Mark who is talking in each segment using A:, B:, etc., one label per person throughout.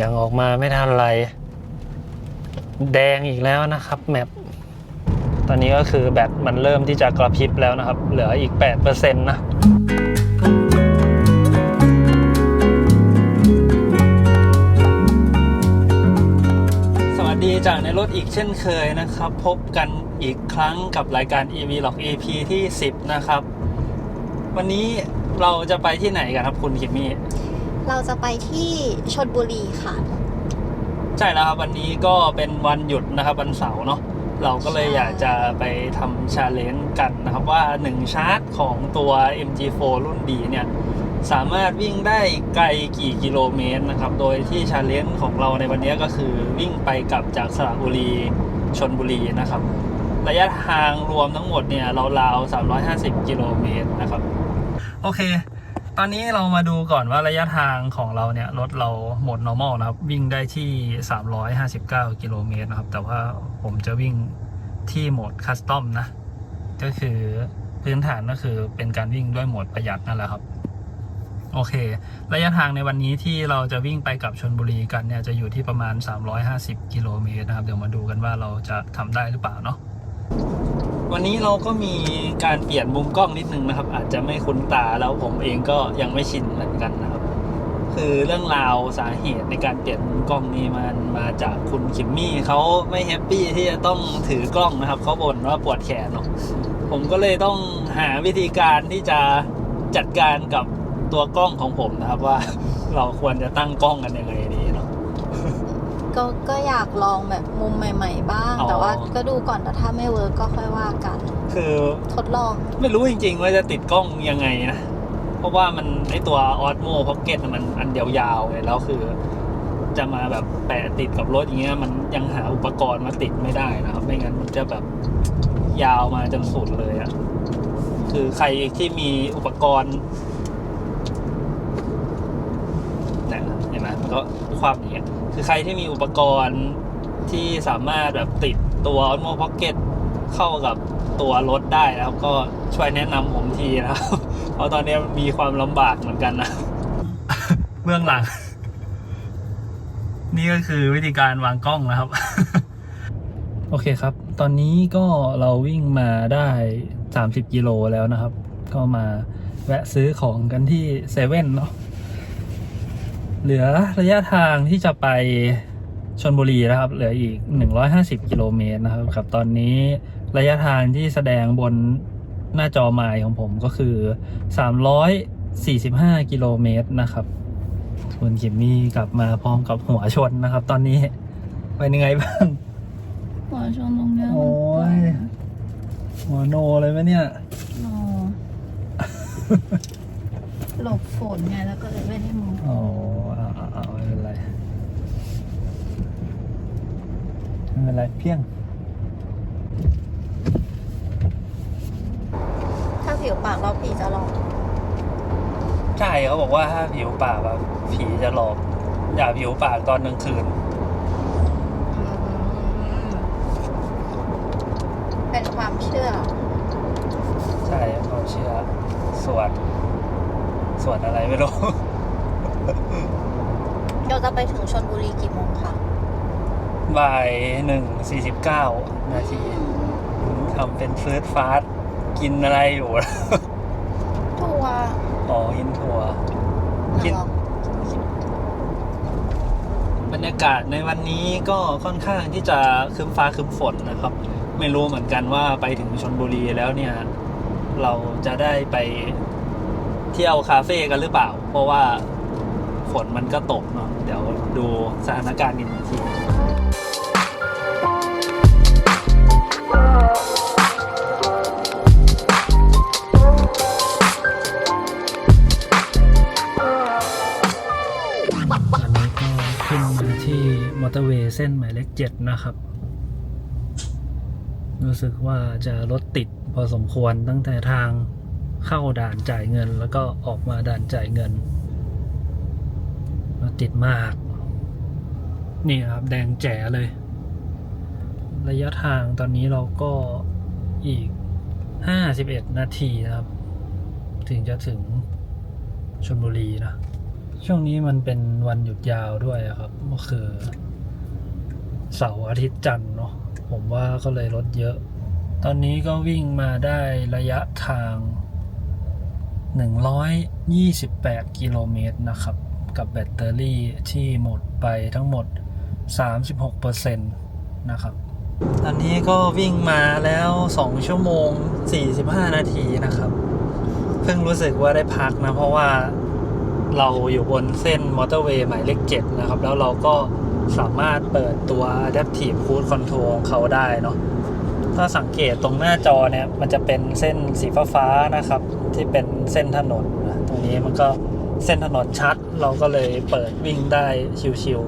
A: ยังออกมาไม่ทันไร แดงอีกแล้วนะครับแมปตอนนี้ก็คือแบตมันเริ่มที่จะกระพริบแล้วนะครับ เหลืออีก 8%นะสวัสดีจากในรถอีกเช่นเคยนะครับ พบกันอีกครั้งกับรายการ EV Log EP ที่ 10 นะครับ วันนี้เราจะไปที่ไหนกันครับคุณคิมมี่
B: เราจะไปที่ชนบุรีค่ะ
A: ใช่แล้วครับวันนี้ก็เป็นวันหยุดนะครับวันเสาร์เนาะเราก็เลย
B: ใช่
A: อยากจะไปทำชาเลนจ์กันนะครับว่า 1 ชาร์จของตัว MG4 รุ่นดีเนี่ยสามารถวิ่งได้ไกลกี่กิโลเมตรนะครับ โดยที่ชาเลนจ์ของเราในวันนี้ก็คือวิ่งไปกลับจากสระบุรีชนบุรีนะครับ ระยะทางรวมทั้งหมดเนี่ยราวๆ350 กิโลเมตรนะครับ โอเค ตอนนี้เรามาดูก่อนว่าระยะทางของเราเนี่ย รถเราหมด normal นะครับ วิ่งได้ที่ 359 กิโลเมตรนะครับ แต่ว่าผมจะวิ่งที่โหมด custom นะ ก็คือพื้นฐานก็คือเป็นการวิ่งด้วยโหมดประหยัดนั่นแหละครับ โอเค ระยะทางในวันนี้ที่เราจะวิ่งไปกับชนบุรีกันเนี่ย จะอยู่ที่ประมาณ 350 กิโลเมตรนะครับ เดี๋ยวมาดูกันว่าเราจะทำได้หรือเปล่าเนาะ วันนี้เราก็มีการเปลี่ยนมุมกล้องนิดนึงนะครับ อาจจะไม่คุ้นตาแล้วผมเองก็ยังไม่ชินเหมือนกันนะครับ คือเรื่องราวสาเหตุในการเปลี่ยนมุมกล้องนี้มันมาจากคุณคิมมี่เขาไม่แฮปปี้ที่จะต้องถือกล้องนะครับเขาบ่นว่าปวดแขนเนาะผมก็เลยต้องหาวิธีการที่จะจัดการกับตัวกล้องของผมนะครับว่าเราควรจะตั้งกล้องกันยังไง
B: ก็ก็อยากลองแบบมุมใหม่ ๆ บ้าง
A: อ๋อ
B: แต่ว่าก็ดูก่อนแต่ถ้าไม่เวิร์กก็ค่อยว่ากัน
A: คือ
B: ทดลอง
A: ไม่รู้จริงๆว่าจะติดกล้องยังไงนะ เพราะว่ามันไอตัว Osmo Pocket น่ะมันอันเดียวยาวไงแล้วคือ จะมาแบบแปะติดกับรถอย่างเงี้ยมันยังหาอุปกรณ์มาติดไม่ได้นะครับ ไม่งั้นมันจะแบบยาวมาจนสุดเลยอะคือใครที่มีอุปกรณ์เนี่ยเห็นไหมมันก็ คือใครที่มีอุปกรณ์ที่สามารถแบบติดตัว Osmo Pocket เข้ากับตัวรถได้นะครับก็ช่วยแนะนำผมทีนะครับเพราะตอนนี้มีความลำบากเหมือนกันนะเบื้องหลัง นี่ก็คือวิธีการวางกล้องนะครับ โอเคครับ ตอนนี้ก็เราวิ่งมาได้ 30 กิโลแล้วนะครับ ก็มาแวะซื้อของกันที่เซเว่นเนาะ เหลือระยะทางที่จะไปชนบุรีนะครับ เหลืออีก 150 กิโลเมตรนะครับครับตอนนี้ระยะทางที่แสดงบนหน้าจอไมล์ของผมก็คือ 345 กิโลเมตรนะครับคุณคิมมี่กลับมาพร้อมกับหัวชนนะครับ ตอนนี้เป็นยังไงบ้าง
B: หัวชนตรงเนี้ย
A: โอ้ยหัวโนเลยไหมเนี่ย
B: โนหลบฝนไงแล้วก็เลยไม่ได้มอง
A: โอ้เอาเอาเอา ไม่เป็นไรไม่เป็นไรเพียง
B: ถ้าผิวปากเราผีจะหลอก
A: ใช่เขาบอกว่าถ้าผิวปากแบบผีจะหลอก อย่าผิวปากตอนกลางคืน
B: อืมเป็นความเชื่อ
A: ใช่ความเชื่อส่วนส่วนอะไรไม่รู้
B: เราจะไปถึงชนบุรีกี่โมงคะ
A: บ่ายหนึ่งสี่สิบเก้านาทีทำเป็นเฟิร์สฟาสกินอะไรอยู่
B: ทัวร์
A: อ๋อกินถั่ว กิน
B: เหรอบ
A: รรยากาศในวันนี้ก็ค่อนข้างที่จะครึ้มฟ้าครึ้มฝนนะครับ ไม่รู้เหมือนกันว่าไปถึงชนบุรีแล้วเนี่ย เราจะได้ไปเที่ยวคาเฟ่กันหรือเปล่า เพราะว่า ฝนมันก็ตกเนาะเดี๋ยวดูสถานการณ์กันอีกทีตอนนี้ก็ขึ้นมาที่มอเตอร์เวย์เส้นหมายเลขเจ็ดนะครับ รู้สึกว่าจะรถติดพอสมควรตั้งแต่ทางเข้าด่านจ่ายเงินแล้วก็ออกมาด่านจ่ายเงิน ติดมาก นี่ครับแดงแจ๋เลย ระยะทางตอนนี้เราก็อีก 51 นาทีนะครับ ถึงจะถึงชลบุรีนะ ช่วงนี้มันเป็นวันหยุดยาวด้วยครับ ก็คือเสาร์อาทิตย์จันทร์เนาะผมว่าก็เลยรถเยอะ ตอนนี้ก็วิ่งมาได้ระยะทาง 128 กิโลเมตรนะครับ กับแบตเตอรี่ที่หมดไปทั้งหมด 36%นะครับตอนนี้ก็วิ่งมาแล้ว 2 ชั่วโมง 45 นาทีนะครับ เพิ่งรู้สึกว่าได้พักนะ เพราะว่าเราอยู่บนเส้นมอเตอร์เวย์หมายเลข7นะครับ แล้วเราก็สามารถเปิดตัว Adaptive Cruise Control ของเขาได้เนาะถ้าสังเกตตรงหน้าจอเนี่ย มันจะเป็นเส้นสีฟ้าๆนะครับ ที่เป็นเส้นถนนนะตรงนี้มันก็ เส้นถนนชัด เราก็เลยเปิดวิ่งได้ชิว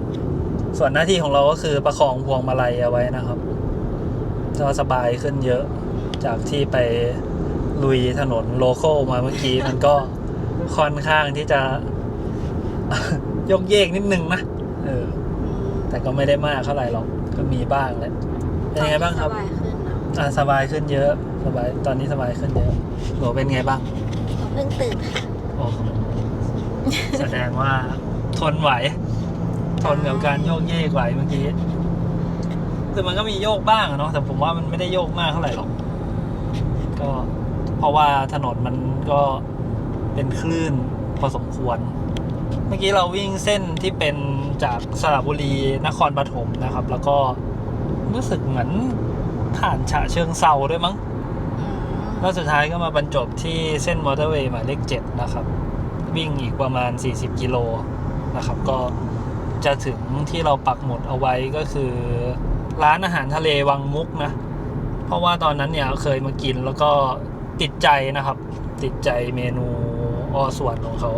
A: ๆส่วนหน้าที่ของเราก็คือประคองพวงมาลัยเอาไว้นะครับก็สบายขึ้นเยอะ จากที่ไปลุยถนนโลโก้มาเมื่อกี้ มันก็ค่อนข้างที่จะยกเยกนิดนึงนะเออ แต่ก็ไม่ได้มากเท่าไหร่หรอก ก็มีบ้างแหละเป็นยังไงบ้างครับ
B: สบายขึ้นเนอะ
A: อ่าสบายขึ้นเยอะ สบาย ตอนนี้สบายขึ้นเยอะโหเป็นไงบ้าง
B: เพิ่งตื่นค่ะ
A: โอ้โห แสดงว่าทนไหว ทนกับการโยกเยกไหวเมื่อกี้คือมันก็มีโยกบ้างอะเนาะแต่ผมว่ามันไม่ได้โยกมากเท่าไหร่หรอก ก็เพราะว่าถนนมันก็เป็นคลื่นพอสมควร เมื่อกี้เราวิ่งเส้นที่เป็นจากสระบุรีนครปฐมนะครับ แล้วก็รู้สึกเหมือนผ่านฉะเชิงเซาด้วยมั้ง
B: อื ม
A: แล้วสุดท้ายก็มาบรรจบที่เส้นมอเตอร์เวย์หมายเลข7นะครับ วิ่งอีกประมาณ 40 กิโลนะครับ ก็จะถึงที่เราปักหมุดเอาไว้ก็คือ ร้านอาหารทะเลวังมุกนะ เพราะว่าตอนนั้นเนี่ยเคยมากินแล้วก็ติดใจนะครับ ติดใจเมนูอส่วนของเขา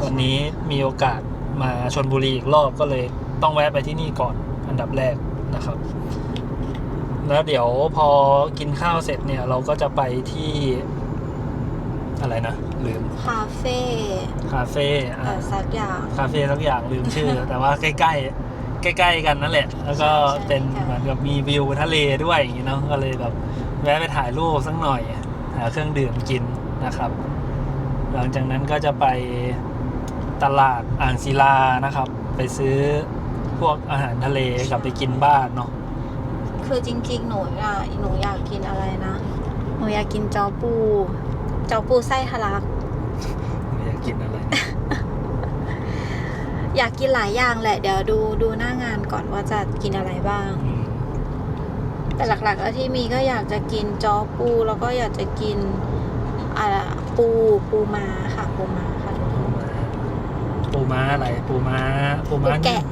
A: ตอนนี้มีโอกาสมาชนบุรีอีกรอบก็เลยต้องแวะไปที่นี่ก่อนอันดับแรกนะครับ แล้วเดี๋ยวพอกินข้าวเสร็จเนี่ย เราก็จะไปที่ อะไรนะ ลืม
B: คาเฟ่
A: คาเฟ่อะ
B: เอ่อสักอย่าง
A: คาเฟ่สักอย่างลืมชื่อ แต่ว่าใกล้ๆใกล้ๆกันนั่นแหละ แล้วก็
B: ใช่
A: เป็น
B: ใช่
A: เหมือนกับมีวิวทะเลด้วยอย่างนี้เนาะก็เลยแบบแวะไปถ่ายรูปสักหน่อยหาเครื่องดื่มกินนะครับ หลังจากนั้นก็จะไปตลาดอ่างศิลานะครับ ไปซื้อพวกอาหารทะเลกลับไปกินบ้านเนาะ
B: คือจริง ๆ หนูอยากหนูอยากกินอะไรนะ หนูอยากกินจอปู จอปูไส้ทะลัก
A: อยากกินอะไร
B: อยากกินหลายอย่างแหละ เดี๋ยวดูดูหน้างานก่อนว่าจะกินอะไรบ้าง
A: อืม
B: แต่หลักๆแล้วที่มีก็อยากจะกินจอปูแล้วก็อยากจะกินอ่าปูปูม้าค่ะปูม้าค่ะทุกคน
A: ปูม้าอะไร ปูม้าปู
B: ปู
A: ม้า
B: แกะ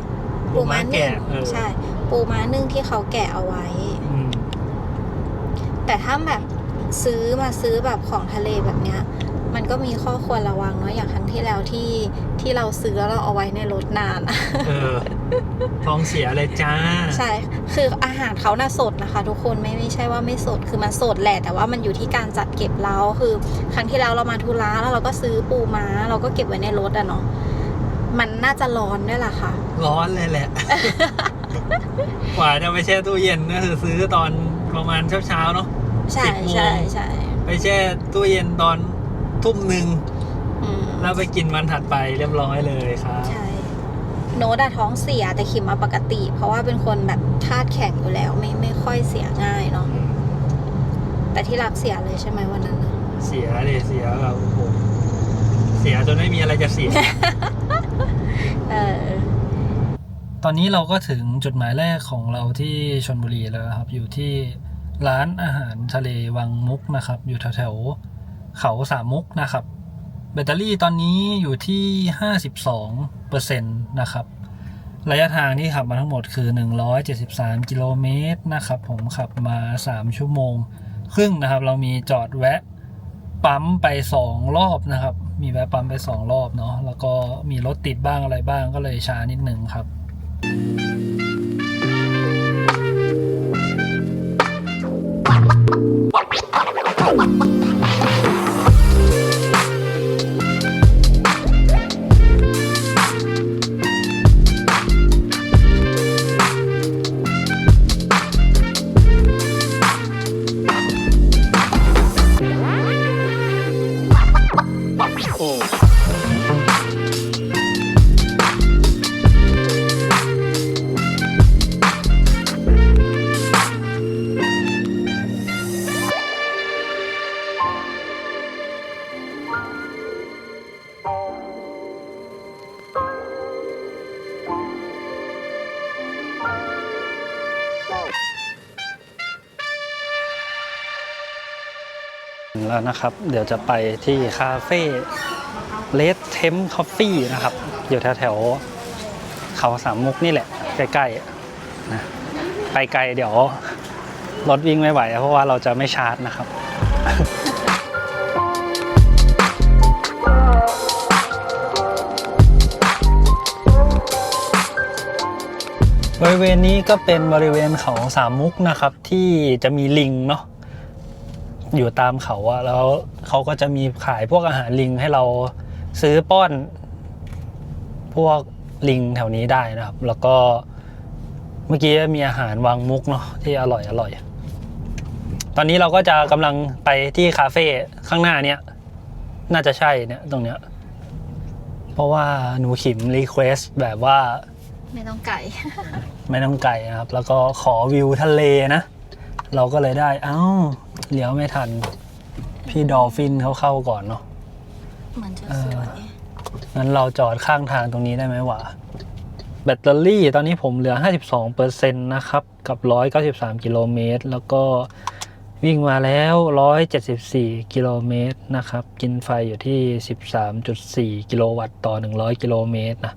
A: ปูม้า
B: นึ่
A: แกะ
B: ง
A: เออ
B: ใช่ ปูม้านึ่งที่เขาแกะเอาไว้
A: อืม
B: แต่ถ้าแบบซื้อมาซื้อแบบของทะเลแบบเนี้ย มันก็มีข้อควรระวังเนาะอย่างครั้งที่แล้วที่ที่เราซื้อแล้วเราเอาไว้ในรถนานอะ
A: เออ ท้องเสียเลยจ้า
B: ใช่ คืออาหารเขาน่ะสดนะคะ ทุกคนไม่ไม่ใช่ว่าไม่สด คือมันสดแหละ แต่ว่ามันอยู่ที่การจัดเก็บเรา คือ ครั้งที่แล้วเรามาทุร้าแล้วเราก็ซื้อปูม้า เราก็เก็บไว้ในรถอะเนาะ มันน่าจะร้อนด้วยล่ะค่ะ
A: ร้อนเลยแหละ กว่าจะไปแช่ตู้เย็นก็คือซื้อตอนประมาณเช้าๆเนาะ
B: ใช่
A: สิบโมง
B: ใช่ใช่
A: ไปแช่ตู้เย็นตอนทุ่มหนึ่ง
B: อืม
A: แล้วไปกินวันถัดไปเรียบร้อยเลยครับ
B: ใช่โน้ตอะท้องเสียแต่ขิมมาปกติ เพราะว่าเป็นคนแบบธาตุแข็งอยู่แล้วไม่ไม่ค่อยเสียง่ายเนาะ
A: อืม
B: แต่ที่รักเสียเลยใช่ไหมวันนั้นน่ะ
A: เสียเลยเสียแบบโอ้โหเสียจนไม่มีอะไรจะเสีย
B: เออ
A: ตอนนี้เราก็ถึงจุดหมายแรกของเราที่ชนบุรีแล้วครับ อยู่ที่ร้านอาหารทะเลวังมุกนะครับ อยู่แถวๆเขาสามมุกนะครับ แบตเตอรี่ตอนนี้อยู่ที่ 52เปอร์เซ็นต์นะครับ ระยะทางที่ขับมาทั้งหมดคือ 173 กิโลเมตรนะครับ ผมขับมา 3 ชั่วโมง ครึ่งนะครับ เรามีจอดแวะปั๊มไป 2 รอบนะครับ มีแวะปั๊มไป 2 รอบเนาะแล้วก็มีรถติดบ้างอะไรบ้างก็เลยช้านิดหนึ่งครับ โแล้วนะครับ เดี๋ยวจะไปที่คาเฟ่เลดเทมคอฟฟี่นะครับ อยู่แถวแถวๆเขาสามมุกนี่แหละ ใกล้ๆนะไปไกลเดี๋ยวรถวิ่งไม่ไหว เพราะว่าเราจะไม่ชาร์จนะครับบริเวณนี้ก็เป็นบริเวณเขาสามมุกนะครับ ที่จะมีลิงเนาะ อยู่ตามเขาอะแล้วเขาก็จะมีขายพวกอาหารลิงให้เราซื้อป้อน พวกลิงแถวนี้ได้นะครับ แล้วก็เมื่อกี้มีอาหารวางมุกเนาะที่อร่อยอร่อยตอนนี้เราก็จะกำลังไปที่คาเฟ่ข้างหน้าเนี้ยน่าจะใช่เนี่ยตรงเนี้ย เพราะว่าหนูขิมรีเควสแบบว่า
B: ไม่ต้องไก่
A: ไม่ต้องไกลนะครับ แล้วก็ขอวิวทะเลนะ เราก็เลยได้ เอ้า เลี้ยวไม่ทัน พี่ดอลฟินเขาเข้าก่อนเนาะ
B: เหมือนจะสวย
A: งั้นเราจอดข้างทางตรงนี้ได้ไหมวะแบตเตอรี่ตอนนี้ผมเหลือ 52%นะครับ กับ 193 กิโลเมตร แล้วก็วิ่งมาแล้ว 174 กิโลเมตรนะครับ กินไฟอยู่ที่ 13.4 กิโลวัตต์ต่อ 100 กิโลเมตรนะ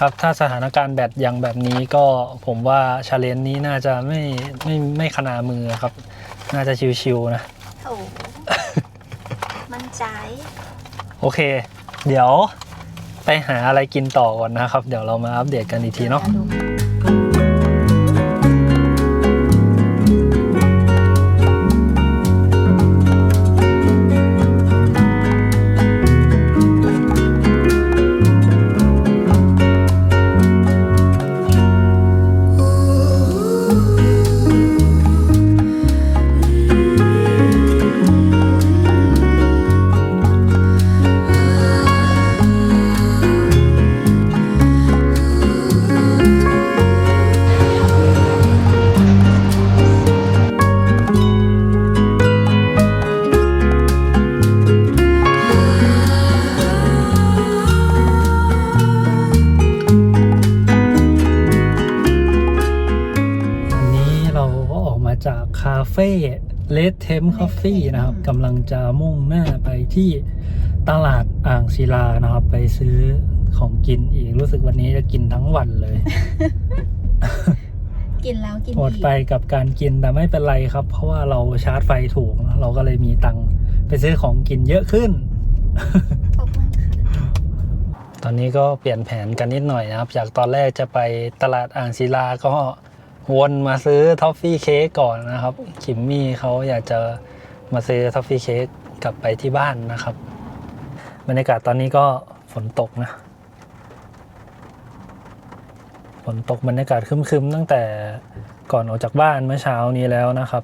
A: ครับ ถ้าสถานการณ์แบตอย่างแบบนี้ก็ผมว่าชาเลนจ์นี้น่าจะไม่ไม่ไม่ขนามือครับ น่าจะชิวๆนะ
B: โอ้มั่นใจ
A: โอเค เดี๋ยวไปหาอะไรกินต่อก่อนนะครับ เดี๋ยวเรามาอัปเดตกันอีกทีเนาะ เฟ่เลดเทมคอฟฟี่นะครับกำลังจะมุ่งหน้าไปที่ตลาดอ่างศิลานะครับ ไปซื้อของกินอีกรู้สึกวันนี้จะกินทั้งวันเลย
B: กินแล้วกิน
A: หมด
B: อีก
A: ไปกับการกินแต่ไม่เป็นไรครับ เพราะว่าเราชาร์จไฟถูกนะเราก็เลยมีตังค์ไปซื้อของกินเยอะขึ้น
B: ขอบคุณค่ะ
A: ตอนนี้ก็เปลี่ยนแผนกันนิดหน่อยนะครับ จากตอนแรกจะไปตลาดอ่างศิลาก็ วนมาซื้อทอฟฟี่เค้กก่อนนะครับ คิมมี่เขาอยากจะมาซื้อทอฟฟี่เค้กกลับไปที่บ้านนะครับ บรรยากาศตอนนี้ก็ฝนตกนะ ฝนตกบรรยากาศคึมๆ ตั้งแต่ก่อนออกจากบ้านเมื่อเช้านี้แล้วนะครับ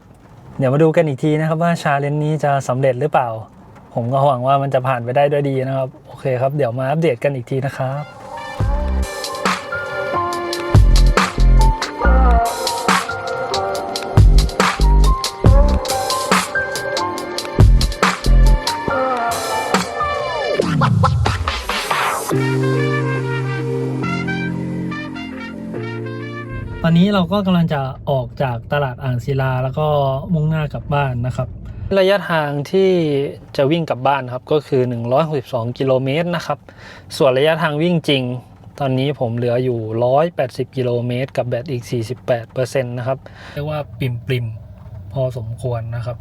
A: เดี๋ยวมาดูกันอีกทีนะครับว่าชาเลนจ์นี้จะสำเร็จหรือเปล่า ผมก็หวังว่ามันจะผ่านไปได้ด้วยดีนะครับ โอเคครับ เดี๋ยวมาอัปเดตกันอีกทีนะครับ เราก็กำลังจะออกจากตลาดอ่างศิลา แล้วก็มุ่งหน้ากลับบ้านนะครับ ระยะทางที่จะวิ่งกลับบ้านครับก็คือ 162 กิโลเมตรนะครับ ส่วนระยะทางวิ่งจริง ตอนนี้ผมเหลืออยู่ 180 กิโลเมตร กับแบตอีก 48%นะครับเรียกว่าปริมปริมพอสมควรนะครับ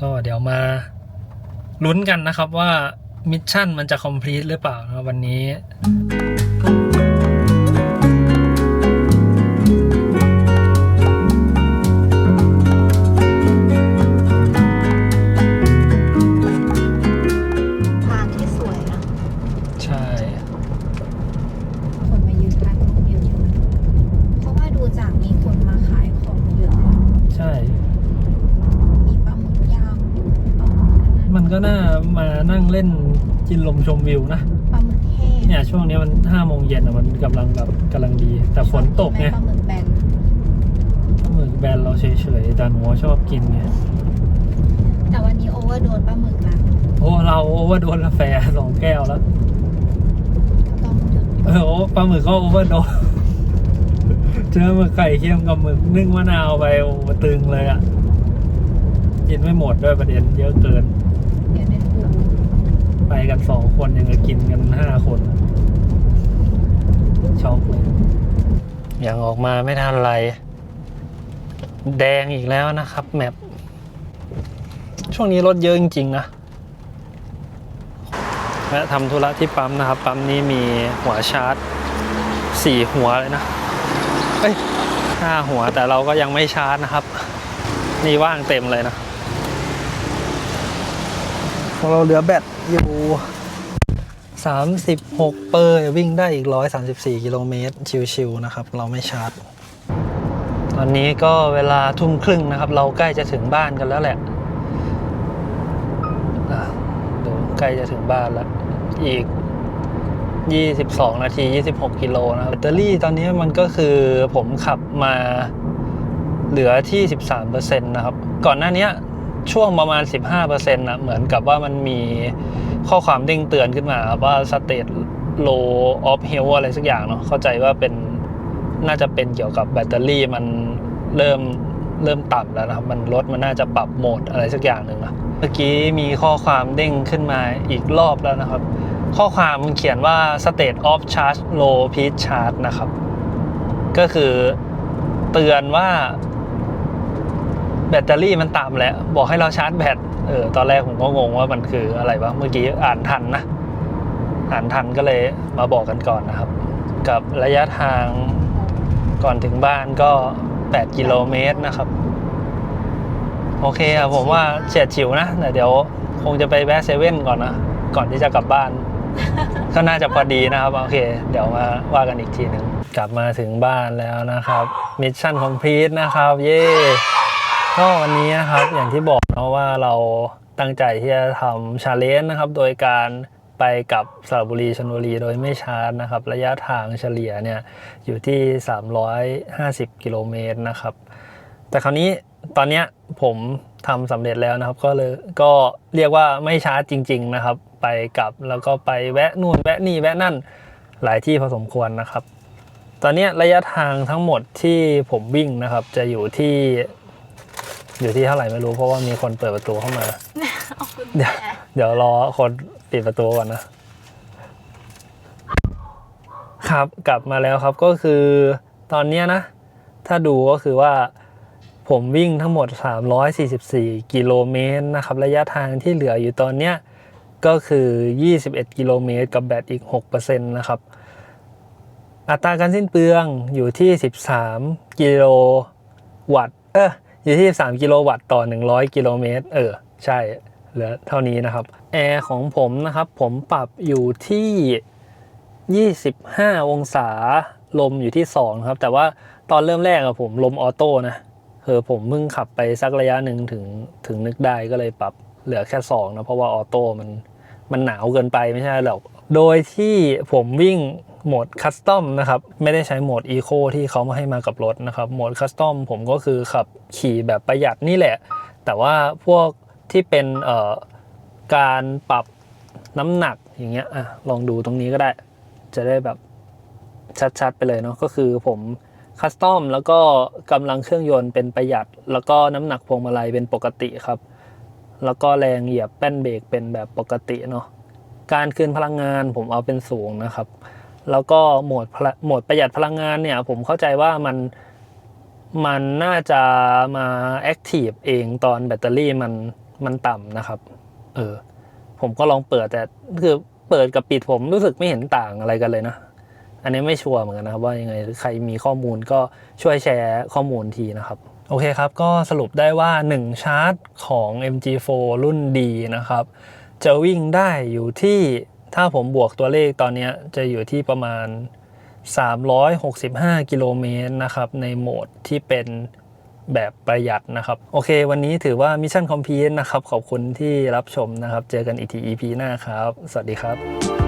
A: ก็เดี๋ยวมาลุ้นกันนะครับว่ามิชชั่นมันจะคอมพลีทหรือเปล่านะวันนี้ ช
B: มวิ
A: วนะ
B: ปลาหมึกแห้ง
A: เนี่ยช่วงนี้มันห้าโมงเย็นอะมันกำลังแบบกำลังดี แต่ฝนตกไง
B: ปลาหมึกแบน
A: ปลาหมึกแบนเราเฉยๆแต่หนูชอบกินไง
B: แต่วันนี้โอเวอร์โดนปลาหมึกนะ
A: โอ้เราโอเว่าโดนกาแฟสองแก้วแล้ว
B: ก็ต้องหยุด
A: เออโอ้ปลาหมึกก็โอเวอร์โดสเจอหมึกไข่เค็มกับหมึกนึ่งมะนาวไปโอ้โหตึงเลยอะกินไม่หมดด้วยประเด็นเยอะเกิน
B: เดี๋ยวได้ปู
A: ไปกันสองคนยังจะกินกันห้าคนช็อกเลยยังออกมาไม่ทันไร แดงอีกแล้วนะครับ แมปช่วงนี้รถเยอะจริง ๆ นะแวะทำธุระที่ปั๊มนะครับ ปั๊มนี้มีหัวชาร์จสี่หัวเลยนะเอ้ยห้าหัวแต่เราก็ยังไม่ชาร์จนะครับ นี่ว่างเต็มเลยนะของเราเหลือแบต อยู่ 36 เปอร์วิ่งได้อีก 134 กิโลเมตร ชิวๆนะครับ เราไม่ชาร์จ ตอนนี้ก็เวลาทุ่มครึ่งนะครับ เราใกล้จะถึงบ้านกันแล้วแหละดูใกล้จะถึงบ้านแล้ว อีก 22 นาที 26 กิโลนะครับแบตเตอรี่ตอนนี้มันก็คือผมขับมาเหลือที่ 13%นะครับ ก่อนหน้านี้ ช่วงประมาณ 15%นะเหมือนกับว่ามันมีข้อความเด้งเตือนขึ้นมาว่า state low of h e a l t อะไรสักอย่างเนาะเข้าใจว่าเป็นน่าจะเป็นเกี่ยวกับแบตเตอรี่มันเริ่มเริ่มต่ำแล้วนะครับ มันรถมันน่าจะปรับโหมดอะไรสักอย่างหนึ่งนะเมื่อกี้มีข้อความเด้งขึ้นมาอีกรอบแล้วนะครับ ข้อความมันเขียนว่า state of charge low peak charge นะครับ ก็คือเตือนว่า แบตเตอรี่มันต่ำแล้วบอกให้เราชาร์จแบต เออ ตอนแรกผมก็งงว่ามันคืออะไรวะ เมื่อกี้อ่านทันนะ อ่านทันก็เลยมาบอกกันก่อนนะครับ กับระยะทางก่อนถึงบ้านก็ 8 กิโลเมตรนะครับ โอเคอะผมว่าเฉียดฉิวนะแต่เดี๋ยวคงจะไปแวะเซเว่นก่อนนะ ก่อนที่จะกลับบ้าน ก็น่าจะพอดีนะครับ โอเค เดี๋ยวมาว่ากันอีกทีหนึ่ง กลับมาถึงบ้านแล้วนะครับ มิชชั่นคอมพลีทนะครับ เย้ ก็วันนี้นะครับอย่างที่บอกเนาะว่าเราตั้งใจที่จะทำชาเลนจ์นะครับ โดยการไปกับสระบุรีชลบุรีโดยไม่ชาร์จนะครับ ระยะทางเฉลี่ยเนี่ยอยู่ที่ 350 กิโลเมตรนะครับ แต่คราวนี้ตอนเนี้ยผมทำสำเร็จแล้วนะครับ ก็เลยก็เรียกว่าไม่ชาร์จจริง ๆ นะครับ ไปกลับแล้วก็ไปแวะนู่นแวะนี่แวะนั่นหลายที่พอสมควรนะครับ ตอนนี้ระยะทางทั้งหมดที่ผมวิ่งนะครับ จะอยู่ที่ อยู่ที่เท่าไหร่ไม่รู้เพราะว่ามีคนเปิดประตูเข้ามา
B: เอาคุณ
A: เดี๋ยวเดี๋ยวรอคนปิดประตูก่อนนะ ครับกลับมาแล้วครับก็คือตอนเนี้ยนะ ถ้าดูก็คือว่า ผมวิ่งทั้งหมด 344 กิโลเมตรนะครับ ระยะทางที่เหลืออยู่ตอนเนี้ยก็คือ 21 กิโลเมตรกับแบตอีก 6%นะครับ อัตราการสิ้นเปลืองอยู่ที่ 13 กิโลวัตต์เออ อยู่ที่ 3 กิโลวัตต์ต่อ 100 กิโลเมตร เออ ใช่ เหลือเท่านี้นะครับ แอร์ของผมนะครับ ผมปรับอยู่ที่ 25 องศา ลมอยู่ที่ 2 ครับ แต่ว่าตอนเริ่มแรกอะผมลมออโต้นะคือผมเพิ่งขับไปสักระยะหนึ่งถึงถึงนึกได้ก็เลยปรับเหลือแค่ 2 นะ เพราะว่าออโต้มันมันหนาวเกินไปไม่ใช่หรอก โดยที่ผมวิ่งโหมดคัสตอมนะครับไม่ได้ใช้โหมดอีโคที่เขามาให้มากับรถนะครับโหมดคัสตอมผมก็คือขับขี่แบบประหยัดนี่แหละ แต่ว่าพวกที่เป็นการปรับน้ำหนักอย่างเงี้ยอะลองดูตรงนี้ก็ได้ จะได้แบบชัดๆไปเลยเนาะก็คือผมคัสตอมแล้วก็กำลังเครื่องยนต์เป็นประหยัด แล้วก็น้ำหนักพวงมาลัยเป็นปกติครับ แล้วก็แรงเหยียบแป้นเบรกเป็นแบบปกติเนาะ การคืนพลังงานผมเอาเป็นสูงนะครับ แล้วก็โหมดโหมดประหยัดพลังงานเนี่ย ผมเข้าใจว่ามันมันน่าจะมาแอคทีฟเองตอนแบตเตอรี่มันมันต่ำนะครับ เออ ผมก็ลองเปิดแต่คือเปิดกับปิดผมรู้สึกไม่เห็นต่างอะไรกันเลยนะ อันนี้ไม่ชัวร์เหมือนกันนะครับ ว่ายังไงใครมีข้อมูลก็ช่วยแชร์ข้อมูลทีนะครับ โอเคครับ ก็สรุปได้ว่า 1 ชาร์จของ MG4 รุ่นดีนะครับ จะวิ่งได้อยู่ที่ถ้าผมบวกตัวเลขตอนนี้จะอยู่ที่ประมาณ 365 กิโลเมตรนะครับ ในโหมดที่เป็นแบบประหยัดนะครับ โอเค วันนี้ถือว่ามิชชั่นคอมพลีทนะครับ ขอบคุณที่รับชมนะครับ เจอกันอีกที EP หน้าครับ สวัสดีครับ